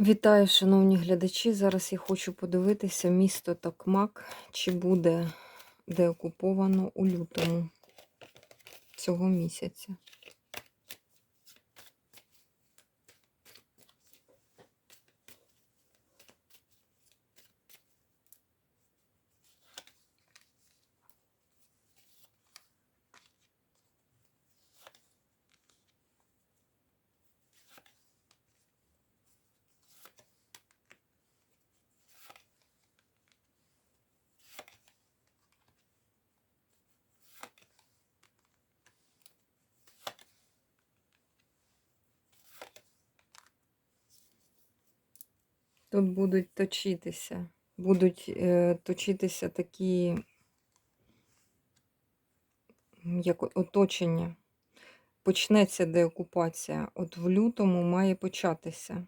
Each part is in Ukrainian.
Вітаю, шановні глядачі. Зараз я хочу подивитися місто Токмак, чи буде деокуповано у лютому цього місяця. Тут будуть точитися, будуть е, точитися такі, як оточення. Почнеться деокупація. От в лютому має початися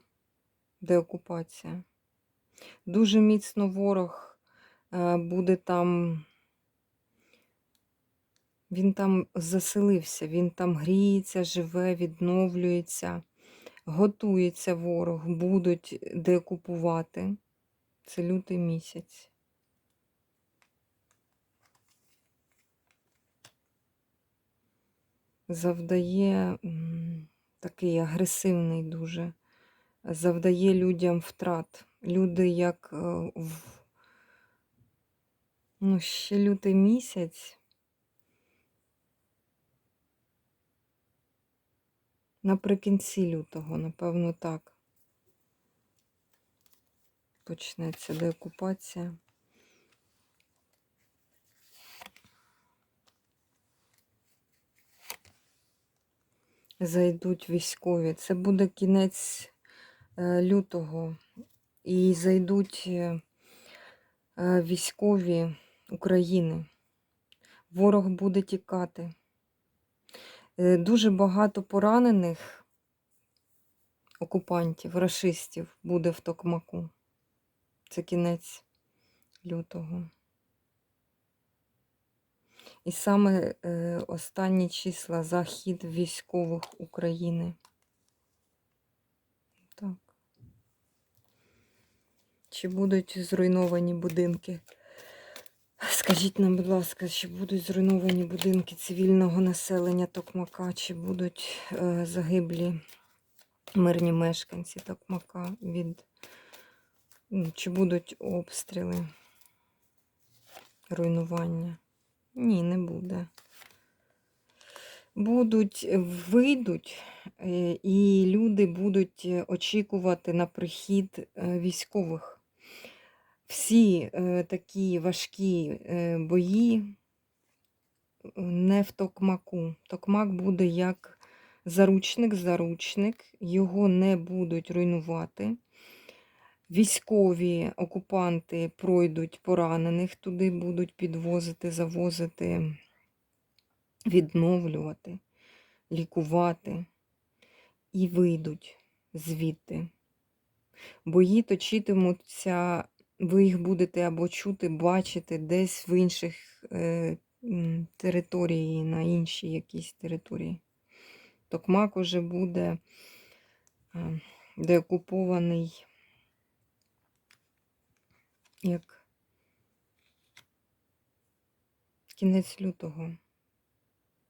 деокупація. Дуже міцно ворог е, буде там. Він там заселився, він там гріється, живе, відновлюється, готується ворог, будуть деокупувати. Це лютий місяць. Завдає такий агресивний дуже, завдає людям втрат. Люди як е, в ну, ще лютий місяць. Наприкінці лютого, напевно, так. Почнеться деокупація. Зайдуть військові. Це буде кінець е, лютого. І зайдуть е, е, військові України. Ворог буде тікати. Е, Дуже багато поранених окупантів, рашистів буде в Токмаку. Це кінець лютого. І саме е, останні числа захід військових України. Так. Чи будуть зруйновані будинки? Скажіть нам, будь ласка, чи будуть зруйновані будинки цивільного населення Токмака, чи будуть е, загиблі мирні мешканці Токмака від чи будуть обстріли, руйнування? Ні, не буде. Будуть, вийдуть, е, і люди будуть е, очікувати на прихід е, військових. Всі е, такі важкі е, бої не в Токмаку. Токмак буде як заручник-заручник, його не будуть руйнувати. Військові окупанти пройдуть поранених, туди будуть підвозити, завозити, відновлювати, лікувати і вийдуть звідти. Бої точитимуться, ви їх будете або чути, бачити десь в інших е, території, на іншій якійсь території. Токмак уже буде е, деокупований як кінець лютого.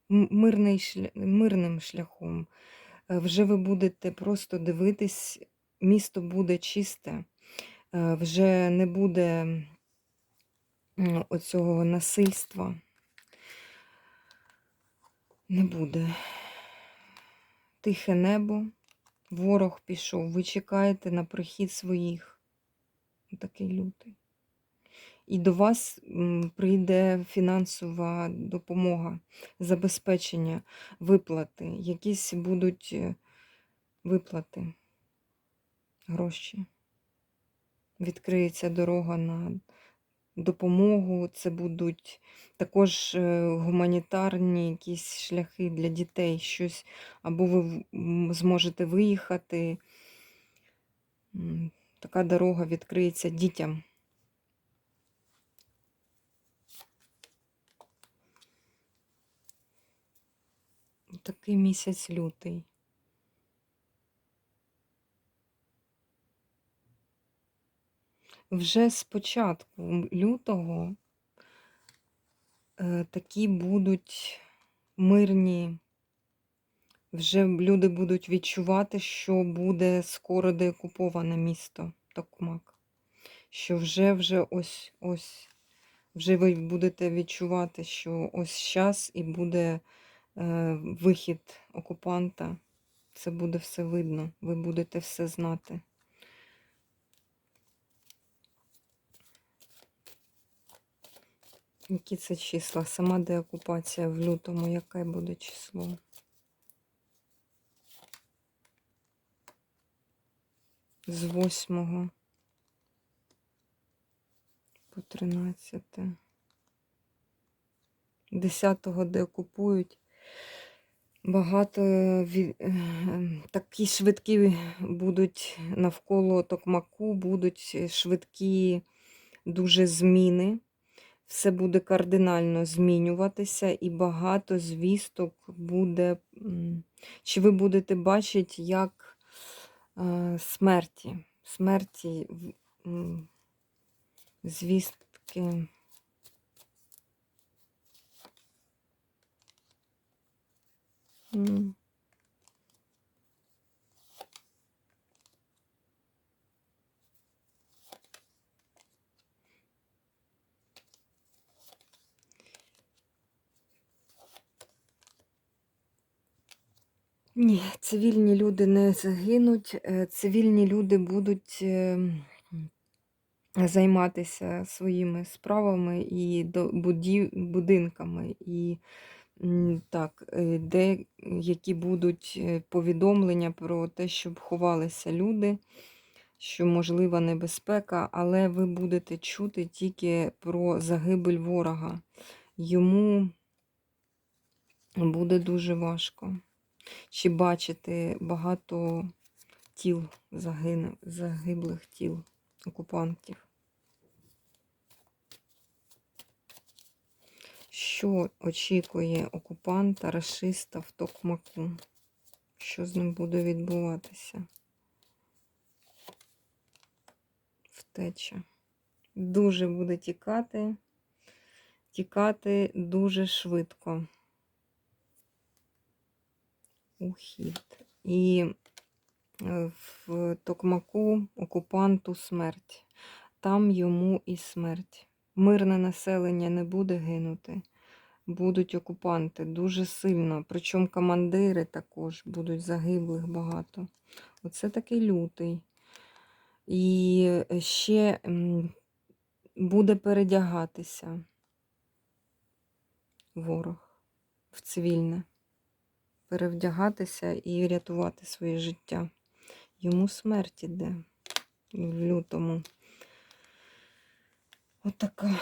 Мирний шля... Мирним шляхом. Е, Вже ви будете просто дивитись, місто буде чисте, вже не буде оцього насильства. Не буде. Тихе небо, ворог пішов, ви чекаєте на прихід своїх. Такий лютий. І до вас прийде фінансова допомога, забезпечення, виплати. Якісь будуть е, виплати, гроші. Відкриється дорога на допомогу. Це будуть також е, гуманітарні якісь шляхи для дітей, щось, або ви зможете виїхати. Така дорога відкриється дітям. Такий місяць лютий. Вже з початку лютого е, такі будуть мирні. Вже люди будуть відчувати, що буде скоро деокуповане місто Токмак. Що вже вже ось ось вже ви будете відчувати, що ось час і буде е, вихід окупанта. Це буде все видно, ви будете все знати. Які це числа? Сама деокупація в лютому, яке буде число? З 8 по 13. 10-го деокупують. Багато ві- е, такі швидкі будуть навколо Токмаку, будуть швидкі дуже зміни. Все буде кардинально змінюватися, і багато звісток буде. Чи ви будете бачити, як е, смерті, смерті, звістки. М. Ні, цивільні люди не загинуть, е, цивільні люди будуть е, займатися своїми справами і будинками. І так, е, де які будуть е, повідомлення про те, щоб ховалися люди, що можлива небезпека, але ви будете чути тільки про загибель ворога. Йому буде дуже важко. Чи бачити багато тіл загину, загиблих тіл окупантів? Що очікує окупанта, рашиста в Токмаку? Що з ним буде відбуватися? Втеча. Дуже буде тікати, тікати дуже швидко. Ухід. І е, в Токмаку окупанту смерть. Там йому і смерть. Мирне населення не буде гинути. Будуть окупанти дуже сильно. Причому командири також будуть загиблих багато. Оце такий лютий. І ще буде передягатися ворог в цивільне перевдягатися і рятувати своє життя. Йому смерть іде в лютому. Отака.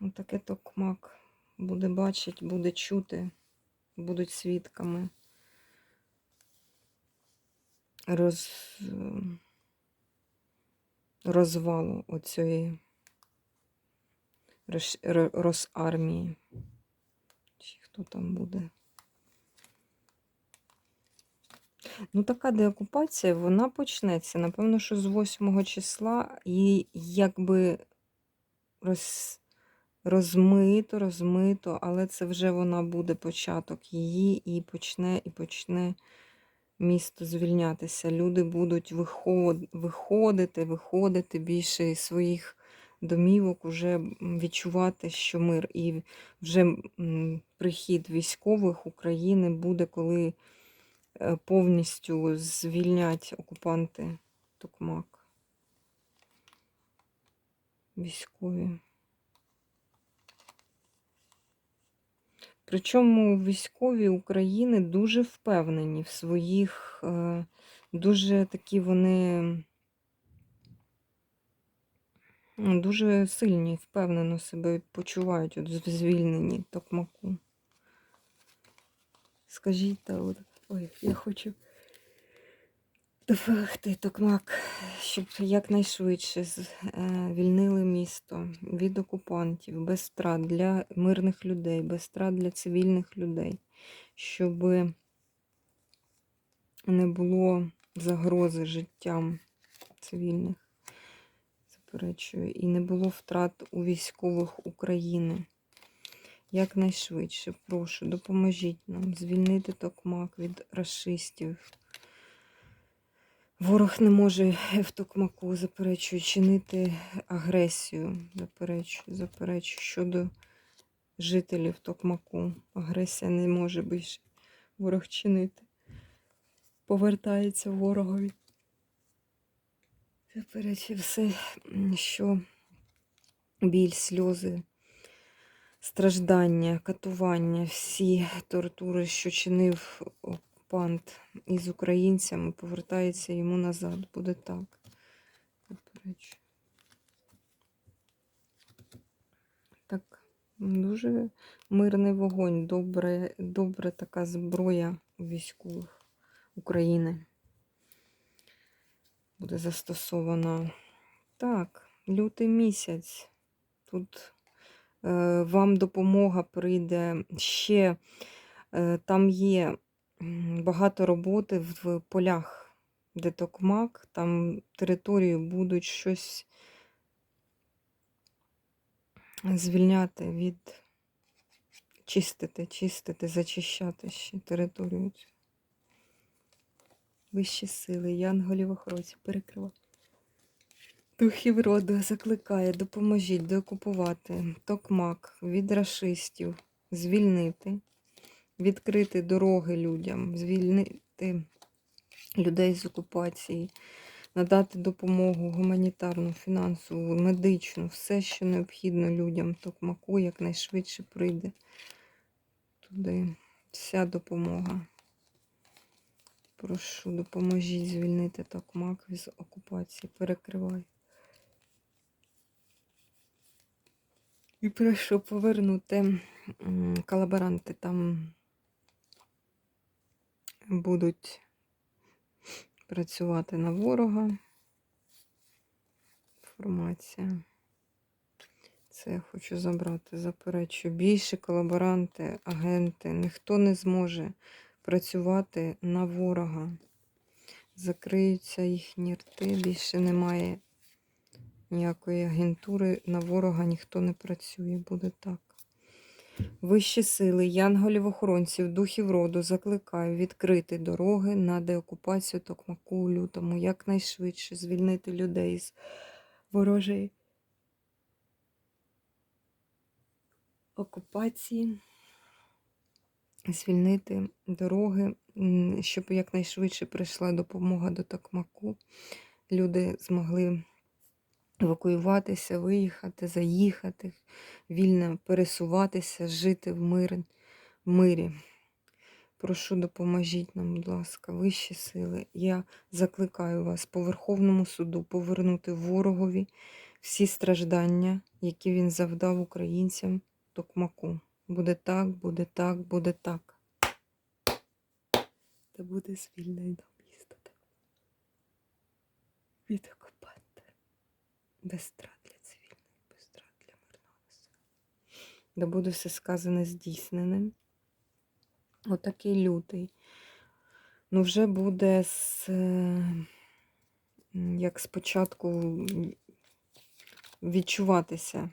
Отаке токмак. Буде бачити, буде чути, будуть свідками. Роз... розвалу оцієї роз... розармії. Чи хто там буде? Ну, така деокупація, вона почнеться. Напевно, що з 8 числа і якби роз, розмито, розмито, але це вже вона буде початок її і почне, і почне місто звільнятися. Люди будуть виход, виходити, виходити більше із своїх домівок, уже відчувати, що мир. І вже прихід військових України буде, коли повністю звільнять окупанти Токмак. Військові. Причому військові України дуже впевнені в своїх, е, дуже такі вони ну, дуже сильні, впевнено себе почувають от в звільненні Токмаку. Скажіть, та от, ой, я хочу допомогти Токмак, щоб якнайшвидше звільнили місто від окупантів, без втрат для мирних людей, без втрат для цивільних людей, щоб не було загрози життям цивільних. заперечую, і не було втрат у військових України. Якнайшвидше, прошу, допоможіть нам звільнити Токмак від расистів. Ворог не може в Токмаку, заперечую, чинити агресію. Заперечую, заперечую щодо жителів Токмаку. Агресія не може більше ворог чинити. Повертається ворогові. Заперечую все, що біль, сльози, страждання, катування, всі тортури, що чинив окупант із українцями, повертається йому назад. Буде так. Так, дуже мирний вогонь, добре, добре така зброя військових України буде застосована. Так, лютий місяць. Тут вам допомога прийде ще. Е, там є багато роботи в полях, де токмак, там територію будуть щось звільняти від чистити, чистити, зачищати ще територію. Вищі сили, янголів охоронців перекрива. Духів роду закликає, допоможіть деокупувати токмак від рашистів, звільнити, відкрити дороги людям, звільнити людей з окупації, надати допомогу гуманітарну, фінансову, медичну, все, що необхідно людям токмаку, якнайшвидше прийде туди. Вся допомога. Прошу, допоможіть звільнити Токмак з окупації. Перекривай. І прошу повернути колаборанти там будуть працювати на ворога. Інформація. Це я хочу забрати. Заперечую. Більше колаборанти, агенти. Ніхто не зможе працювати на ворога. Закриються їхні рти, більше немає ніякої агентури, на ворога ніхто не працює, буде так. Вищі сили, янголів охоронців, духів роду закликаю відкрити дороги на деокупацію Токмаку у лютому, якнайшвидше звільнити людей з ворожої окупації звільнити дороги, щоб якнайшвидше прийшла допомога до Токмаку. Люди змогли евакуюватися, виїхати, заїхати, вільно пересуватися, жити в, мир, в мирі. Прошу, допоможіть нам, будь ласка, вищі сили. Я закликаю вас по Верховному суду повернути ворогові всі страждання, які він завдав українцям Токмаку. Буде так, буде так, буде так. Та буде звільнено місто від окупанта. Без страт для цивільних, без страт для мирного населення. Да буде все сказане здійсненим. Отакий лютий. Ну, вже буде з, е, як спочатку відчуватися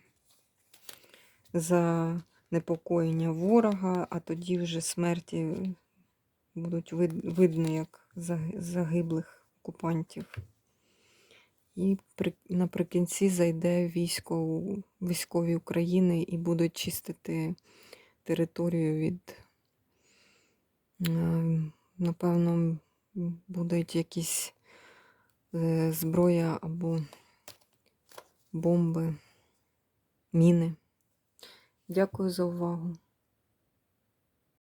за непокоєння ворога, а тоді вже смерті будуть видно як загиблих окупантів. І при, наприкінці зайде військо військові України і будуть чистити територію від, е, напевно, будуть якісь е, зброя або бомби, міни. Дякую за увагу.